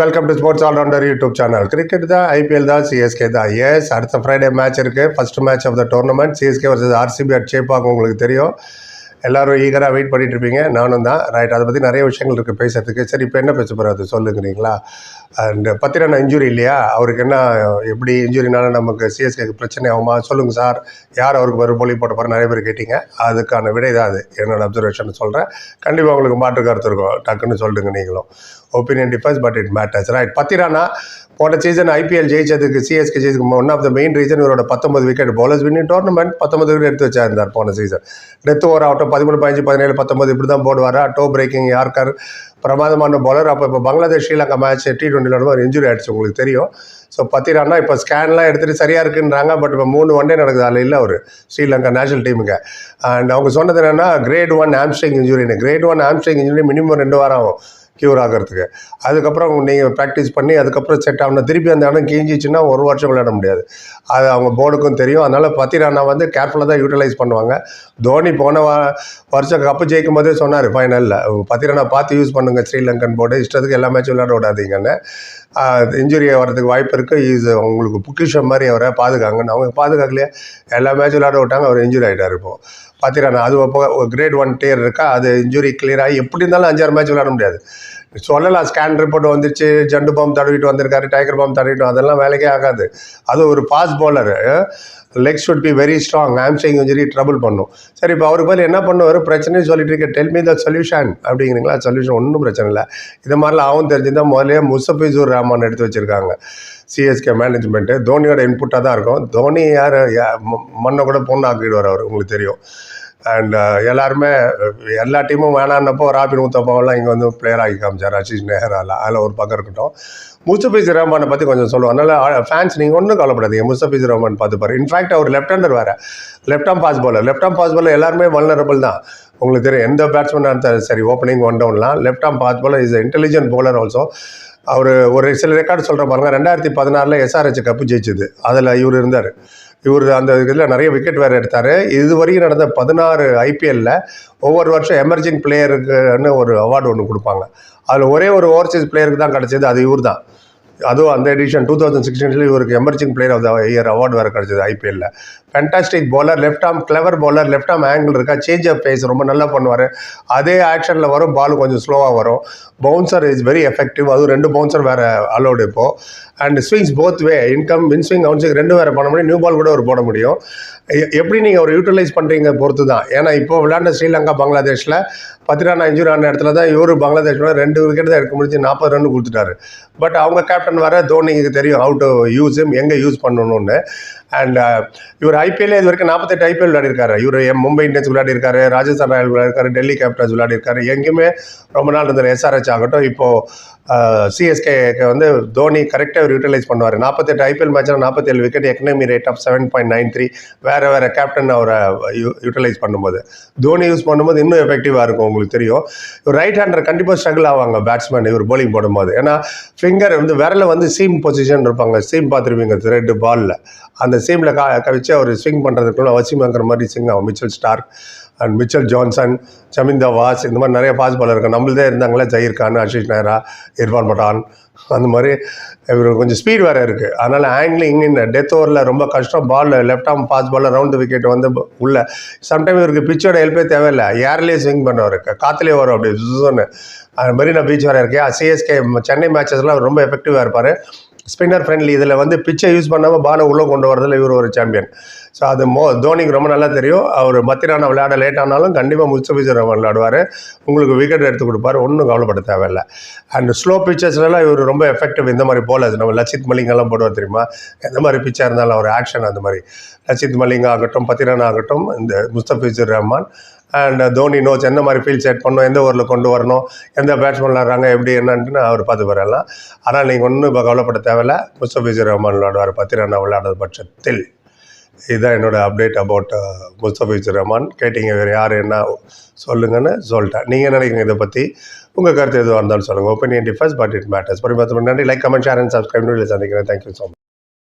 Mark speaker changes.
Speaker 1: Welcome to sports allrounder YouTube channel cricket தான் IPL தான் CSK தான். எஸ் அடுத்த ஃப்ரைடே மேட்ச் இருக்குது first match of the tournament CSK versus RCB at Chepauk உங்களுக்கு தெரியும். எல்லாரும் ஈகராக வெயிட் பண்ணிட்டு இருப்பீங்க. நானும் தான். ரைட் அதை பற்றி நிறைய விஷயங்கள் இருக்குது பேசுறதுக்கு. சரி இப்போ என்ன பேச போகிறது சொல்லுங்கிறீங்களா? அண்ட் பத்திரன இன்ஜுரி இல்லையா? அவருக்கு என்ன எப்படி இன்ஜுரினால நமக்கு சிஎஸ்கேக்கு பிரச்சனை ஆகுமா? சொல்லுங்கள் சார். யார் அவருக்கு மறுபொழி போட்ட போகிற நிறைய பேர் கேட்டீங்க. அதுக்கான விடை தான் அது. என்னோடய அப்சர்வேஷன் சொல்கிறேன் கண்டிப்பாக உங்களுக்கு மாற்று கருத்து இருக்கும். டக்குன்னு சொல்லுங்க நீங்களும். Opinion differs but it matters right Pathirana போன சீசன் ஐபிஎல் ஜெயிச்சதுக்கு CSK ஜெயிச்சதுக்கு one of the main reason இவரோட பத்தொன்பது விக்கெட் பவுலர்ஸ் வின்னிங் டோர்னமெண்ட் பத்தொன்பது விக்கெட் எடுத்து வச்சிருந்தார் போன சீசன் டெத் ஓவர் ஆகட்டும் பதிமூணு பதினஞ்சு பதினேழு பத்தொன்பது இப்படி தான் போடுவார்? டோ பிரேக்கிங் யார்கர் பிரமாதமான பவுலர் அப்போ இப்போ பங்களாதேஷ் ஸ்ரீலங்கா மேட்ச் டி டுவெண்ட்டியில் ஒரு இன்ஜுரி ஆயிடுச்சு உங்களுக்கு தெரியும். ஸோ பத்திரானா இப்போ ஸ்கேன்லாம் எடுத்துகிட்டு சரியாக இருக்குன்றாங்க பட் இப்போ மூணு ஒன் டே நடக்குது. அதில் இல்லை அவர். ஸ்ரீலங்கா நேஷனல் டீமுக்கு அண்ட் அவங்க சொன்னது என்னென்னா grade one hamstring இன்ஜுரின்னு grade one hamstring injury minimum ரெண்டு வாரம் ஆகும். க்யூர் ஆகிறதுக்கு. அதுக்கப்புறம் நீங்கள் ப்ராக்டிஸ் பண்ணி அதுக்கப்புறம் செட் ஆகணும் திருப்பி அந்த இடம் கிழிஞ்சிச்சுன்னா ஒரு வருஷம் விளையாட முடியாது. அது அவங்க போர்டுக்கும் தெரியும். அதனால் பத்திரானா வந்து கேர்ஃபுல்லாக தான் யூட்டிலைஸ் பண்ணுவாங்க. தோனி போன வா வருஷம் கப்பு ஜெயிக்கும் போதே சொன்னார் ஃபைனலில் பத்திரானா பார்த்து யூஸ் பண்ணுங்கள் ஸ்ரீலங்கன் போர்டு இஷ்டத்துக்கு எல்லா மேட்சும் விளையாட விடாதீங்கன்னு. இன்ஜுரி வரதுக்கு வாய்ப்பு இருக்குது இஸ் உங்களுக்கு பொக்கிஷம் மாதிரி அவரை பாதுகாங்கன்னு அவங்க பாதுகாக்கலையே. எல்லா மேட்சும் விளையாட விட்டாங்க. அவர் இன்ஜுரி ஆகிட்டார் இப்போ. பார்த்தீங்கன்னா அது அப்போ கிரேட் ஒன் டேர் இருக்கா? அது இன்ஜுரி கிளியர் ஆகி எப்படி இருந்தாலும் அஞ்சாறு மேட்ச் விளையாட முடியாது. சொல்லலாம் ஸ்கேன் ரிப்போர்ட் வந்துச்சு ஜண்டு பாம்பு தடவிட்டு வந்திருக்காரு டைகர் பாம்பு தடவிட்டு அதெல்லாம் வேலைக்கே ஆகாது. அது ஒரு pace bowler leg should be very strong hamstring injury trouble பண்ணும். சரி இப்போ அவருக்கு பதில் என்ன பண்ணுவார்? பிரச்சனையும் சொல்லிட்டு இருக்க டெல் மீ த சொல்யூஷன் அப்படிங்கிறீங்களா? சொல்யூஷன் ஒன்றும் பிரச்சனை இல்லை. இது மாதிரிலாம் ஆகும் தெரிஞ்சிருந்தால் முதலே முசஃபிசூர் ரஹ்மான் எடுத்து வச்சுருக்காங்க. சிஎஸ்கே மேனேஜ்மெண்ட்டு தோனியோட இன்புட்டாக தான் இருக்கும். தோனி யார்? மண்ணை கூட பொண்ணு ஆக்கிடுவார் அவர் உங்களுக்கு தெரியும். அண்ட் uh, எல்லாருமே uh, எல்லா டீமும் வேணான்னப்போ ராபின் ஊத்தப்பாவெல்லாம் இங்கே வந்து பிளேயர் ஆகி காமிச்சார். அஷிஷ் நெஹரால அதில் ஒரு பக்கம் இருக்கட்டும். முஸ்தபிஸ் ரஹ்மானை பற்றி கொஞ்சம் சொல்லுவோம். அதனால் ஃபேன்ஸ் நீங்கள் ஒன்றும் கவலைப்படாதீங்க. முஸ்தபிஸ் ரஹ்மான் பார்த்துப்பார் இன்ஃபேக்ட் அவர் லெஃப்ட் ஹேண்டர் வேறு. Left arm pace bowler left arm pace bowler எல்லாருமே வல்னரபிள் தான். உங்களுக்கு தெரியும் எந்த பேட்ஸ்மேனாக இருந்தாலும் சரி opening one டவுன்லாம் left arm pace bowler is intelligent bowler also அவர் ஒரு சில ரெக்கார்டு சொல்கிற பாருங்க. ரெண்டாயிரத்தி பதினாறில் எஸ்ஆர்ஹெச் கப்பு ஜெயிச்சது. அதில் இவர் இருந்தார். இவர் அந்த இதில் நிறைய விக்கெட் வேறு எடுத்தார். இது வரைக்கும் நடந்த பதினாறு ஐபிஎல்லில் ஒவ்வொரு வருஷம் எமர்ஜிங் பிளேயருக்குன்னு ஒரு அவார்டு ஒன்று கொடுப்பாங்க. அதில் ஒரே ஒரு ஓவர்சீஸ் பிளேயருக்கு தான் கிடச்சது அது இவர் தான் அதுவும் அந்த எடிஷன் டூ தௌசண்ட் சிக்ஸ்டீன்ல இவருக்கு emerging player of the year award வேறு கிடச்சிது ஐபிஎல்ல fantastic bowler left arm clever bowler left arm angle இருக்கா சேஞ்ச் ஆஃப் பேஸ் ரொம்ப நல்லா பண்ணுவார். அதே ஆக்ஷனில் வரும் பால் கொஞ்சம் ஸ்லோவாக வரும். பவுன்சர் இஸ் வெரி எஃபெக்டிவ் அதுவும் ரெண்டு பவுன்சர் வேறு அலோடு இப்போது and swings both way incoming in swing out swing ரெண்டும் வேறு பண்ண முடியும். நியூ பால் கூட ஒரு போட முடியும். எ- எப்படி நீங்கள் ஒரு யூட்டிலைஸ் பண்ணுறீங்க பொறுத்து தான் ஏன்னா இப்போ விளையாண்ட ஸ்ரீலங்கா பங்களாதேஷில் பத்து ரன் அஞ்சு ரன் இடத்துல தான் இவர் பங்களாதேஷோட ரெண்டு விக்கெட் தான் எடுக்க முடிஞ்சு நாற்பது ரன் கொடுத்துட்டாரு. பட் அவங்க கேப்டன் வர தோனிக்கு தெரியும் ஹவு டு யூஸ் him எங்கே யூஸ் பண்ணணும்னு. அண்ட் uh, இவர் ஐபிஎல்ல இது வரைக்கும் நாற்பத்தெட்டு ஐபிஎல் விளையாடிருக்காரு. இவர் எம் மும்பை இந்தியன்ஸ் விளையாடிருக்காரு ராஜஸ்தான் ராயல் விளையாடிருக்காரு டெல்லி கேபிட்டல்ஸ் விளையாடிருக்காரு. எங்கேயுமே ரொம்ப நாள் இருந்த எஸ்ஆர்ஹெச் ஆகட்டும். இப்போது சிஎஸ்கேக்கு uh, வந்து தோனி கரெக்டாக அவர் யூட்டிலைஸ் பண்ணுவார். நாற்பத்தெட்டு ஐபிஎல் மேட்ச்சில் நாற்பத்தேழு wicket economy rate of seven point nine three வேறு வேறு கேப்டன் அவரை யூட்டிலைஸ் பண்ணும்போது. தோனி யூஸ் பண்ணும்போது இன்னும் எஃபெக்டிவாக இருக்கும் உங்களுக்கு தெரியும். இவர் ரைட் ஹேண்டர் கண்டிப்பாக ஸ்ட்ரகிள் ஆவாங்க பேட்ஸ்மேன் இவர் போலிங் போடும்போது. ஏன்னா ஃபிங்கர் வந்து தரையில் வந்து சீம் பொசிஷன் இருப்பாங்க. சீம் பார்த்துருப்பீங்க ரெண்டு பாலில் அந்த சீமில் கா கவிச்சு அவர் ஸ்விங் பண்ணுறதுக்குள்ள அவசியமாங்கிற மாதிரி ஸ்விங் ஆகும். Mitchell Starc and Mitchell Johnson Chaminda Vaas இந்த மாதிரி நிறைய ஃபாஸ்ட் பாலர் இருக்காங்க நம்மளதே இருந்தாங்களே ஜஹீர் கான் ஆஷிஷ் நேரா இர்ஃபான் பட்டான் அந்த மாதிரி இவர் கொஞ்சம் ஸ்பீட் வேறு இருக்குது அதனால் ஆங்கிலிங் இந்த டெத் ஓவரில் ரொம்ப கஷ்டம். பால் லெஃப்ட் ஆம் பாஸ் பாலில் ரவுண்ட் விக்கெட் வந்து உள்ள. சம்டைம் இவருக்கு பிச்சோட ஹெல்ப்பே தேவையில்லை. ஏர்லேயே ஸ்விங் பண்ணுவார். காற்றுலேயே வரும் அப்படி. ஜுன்னு மெரினா பீச் வேறு இருக்கேன். சிஎஸ்கே சென்னை மேட்சஸ்லாம் ரொம்ப எஃபெக்டிவாக இருப்பார். ஸ்பின்னர் ஃப்ரெண்ட்லி இதில் வந்து பிச்சை யூஸ் பண்ணாமல் பாலை உள்ளே கொண்டு வரதில் இவர் ஒரு சாம்பியன் ஸோ அது மோ தோனிக்கு ரொம்ப நல்லா தெரியும். அவர் மத்திரான விளையாட லேட் ஆனாலும் கண்டிப்பாக முஸ்தபிசர் ரஹ்மான் விளையாடுவார். உங்களுக்கு விக்கெட் எடுத்து கொடுப்பாரு. ஒன்றும் கவலைப்பட தேவையில்லை. அண்ட் ஸ்லோ பிச்சர்ஸ்லாம் இவர் ரொம்ப எஃபெக்டிவ் இந்த மாதிரி போலர்ஸ் நம்ம லசித் மலிங்கெல்லாம் போடுவார் தெரியுமா? எந்த மாதிரி பிச்சாக இருந்தாலும் அவர் ஆக்ஷன் அந்த மாதிரி. லசித் மலிங் ஆகட்டும் பத்திரானா ஆகட்டும் இந்த முஸ்தபிசர் ரஹ்மான் அண்ட் uh, தோனி நோச் எந்த மாதிரி ஃபீல்ட் செட் பண்ணணும் எந்த ஓவரில் கொண்டு வரணும்? எந்த பேட்ஸ்மேன் விளாட்றாங்க எப்படி என்னன்ட்டு அவர் பார்த்து வரலாம் ஆனால் நீங்கள் ஒன்றும் இப்போ கவலைப்பட தேவையில்ல. முஸ்தபிசர் ரஹ்மான் விளாடுவார் பத்து ரன் விளையாடுற பட்சத்தில். இதுதான் என்னோட அப்டேட் அபவுட் முஸ்தபிசர் ரஹ்மான். கேட்டீங்க வேறு யார் என்ன சொல்லுங்கன்னு சொல்லிட்டேன். நீங்கள் நினைக்கிறீங்க இதை பற்றி உங்கள் கருத்து எதுவாக இருந்தாலும் சொல்லுங்கள் opinion differs but it matters பரிமாற்றம் நன்றி. Like comment share and subscribe சந்திக்கிறேன். Thank you so much